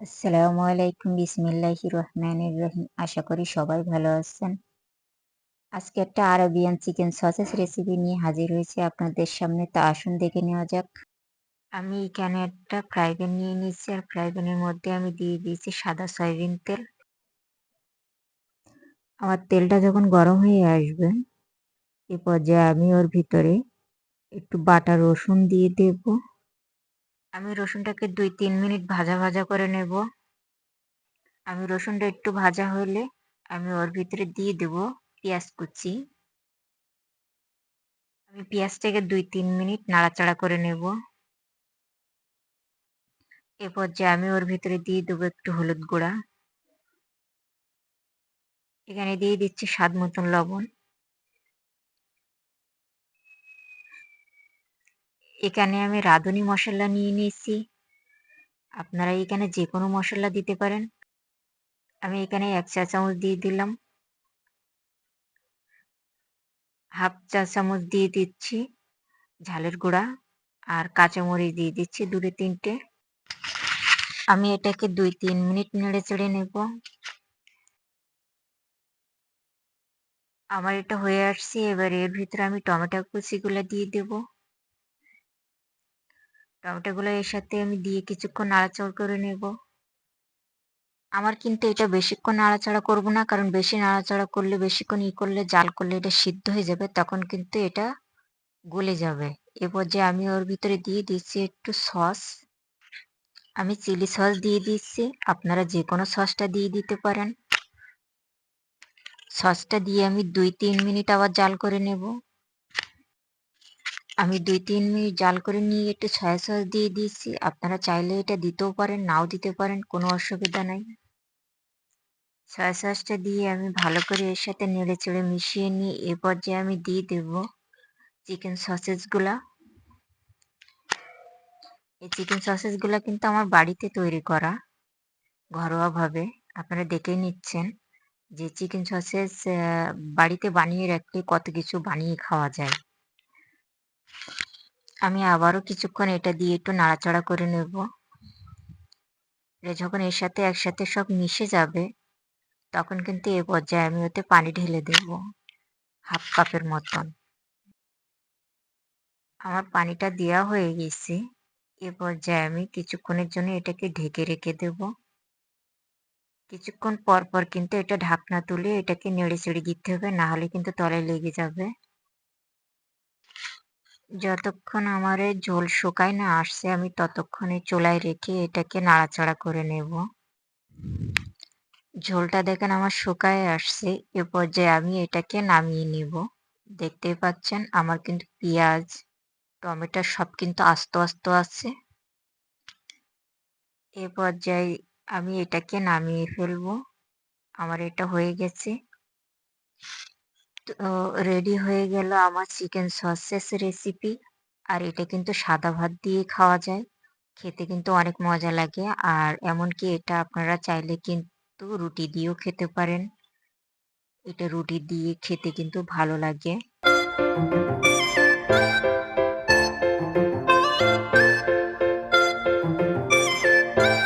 আসসালামু আলাইকুম, বিসমিল্লাহির রহমানির রহিম। আশা করি সবাই ভালো আছেন। আজকে একটা আরবিয়ান চিকেন সসেস রেসিপি নিয়ে হাজির হয়েছি আপনাদের সামনে। তা আসুন দেখে নেওয়া যাক। আমি এখানে একটা ফ্রাই প্যান নিয়ে নিয়েছি। আর ফ্রাই প্যানের মধ্যে আমি দিয়ে দিয়েছি সাদা সয়াবিন তেল। আমার তেলটা যখন গরম হয়ে আসবে, এ পর্যায়ে আমি ওর ভিতরে একটু বাটা রসুন দিয়ে দেব। আমি রসুনটাকে দুই, তিন মিনিট ভাজা ভাজা করে নেব। আমি রসুনটা একটু ভাজা হলে আমি ওর ভিতরে দিয়ে দেব পেঁয়াজ কুচি। আমি পেঁয়াজটাকে দুই, তিন মিনিট নাড়াচাড়া করে নেব। এ পর্যায়ে আমি ওর ভিতরে দিয়ে দেবো একটু হলুদ গুঁড়া। এখানে দিয়ে দিচ্ছি স্বাদ মতন লবণ। এখানে আমি রাঁধুনি মশলা নিয়ে নিয়েছি। আপনারা এখানে যে কোনো মশলা দিতে পারেন। আমি এখানে এক চা চামচ দিয়ে দিলাম। হাফ চা চামচ দিয়ে দিচ্ছি ঝালের গুঁড়া আর কাঁচামরিচ দিয়ে দিচ্ছি দুটো তিনটে। আমি এটাকে দুই তিন মিনিট নেড়ে চেড়ে নেব। আমার এটা হয়ে আসছে। এবার এর ভিতরে আমি টমেটো কুচিগুলো দিয়ে দেব। টমেটোগুলো এর সাথে আমি দিয়ে কিছুক্ষণ নাড়াচাড়া করে নেব। আমার কিন্তু এটা বেশিক্ষণ নাড়াচাড়া করব না, কারণ বেশি নাড়াচাড়া করলে, বেশিক্ষণ ই করলে, জাল করলে এটা সিদ্ধ হয়ে যাবে, তখন কিন্তু এটা গলে যাবে। এ পর্যায়ে আমি ওর ভিতরে দিয়ে দিচ্ছি একটু সস। আমি চিলি সস দিয়ে দিচ্ছি আপনারা যে কোনো সসটা দিয়ে দিতে পারেন। সসটা দিয়ে আমি দুই তিন মিনিট আবার জাল করে নেব। আমি দুই, তিন মিনিট জাল করে নিয়ে একটু সয়া সস দিয়ে দিচ্ছি আপনারা চাইলে এটা দিতেও পারেন, নাও দিতে পারেন, কোনো অসুবিধা নাই। সয়া সসটা দিয়ে আমি ভালো করে এর সাথে নেড়ে চেড়ে মিশিয়ে নিয়ে এ পর্যায়ে আমি দিয়ে দেব চিকেন সসেসগুলা। এই চিকেন সসেসগুলা কিন্তু আমার বাড়িতে তৈরি করা, ঘরোয়াভাবে। আপনারা দেখেই নিচ্ছেন যে চিকেন সসেস বাড়িতে বানিয়ে রাখলে কত কিছু বানিয়ে খাওয়া যায়। আমি আবারও কিছুক্ষণ এটা দিয়ে একটু নাড়াচাড়া করে নেব। যখন এর সাথে একসাথে সব মিশে যাবে, তখন কিন্তু এ পর্যায়ে আমি ওতে পানি ঢেলে দেব, হাফ কাপের মতন। আমার পানিটা দেওয়া হয়ে গেছে, এ পর্যায়ে আমি কিছুক্ষণের জন্য এটাকে ঢেকে রেখে দেব। কিছুক্ষণ পর পর কিন্তু এটা ঢাকনা তুলে এটাকে নেড়ে চেড়ে দিতে হবে, না হলে কিন্তু তলায় লেগে যাবে। যতক্ষণ আমার এই ঝোল শুকায় না আসছে, আমি ততক্ষণে চুলায় রেখে এটাকে নাড়াচাড়া করে নেব। ঝোলটা দেখেন আমার শুকায় আসছে, এ পর্যায়ে আমি এটাকে নামিয়ে নেব। দেখতেই পাচ্ছেন আমার কিন্তু পেঁয়াজ, টমেটো সব কিন্তু আস্ত আস্ত আছে। এ পর্যায়ে আমি এটাকে নামিয়ে ফেলব। আমার এটা হয়ে গেছে। তো রেডি হয়ে গেল আমার চিকেন সসেস রেসিপি আর এটা কিন্তু সাদা ভাত দিয়ে খাওয়া যায়। খেতে কিন্তু অনেক মজা লাগে, আর এমনকি এটা আপনারা চাইলে কিন্তু রুটি দিয়েও খেতে পারেন। এটা রুটি দিয়ে খেতে কিন্তু ভালো লাগে।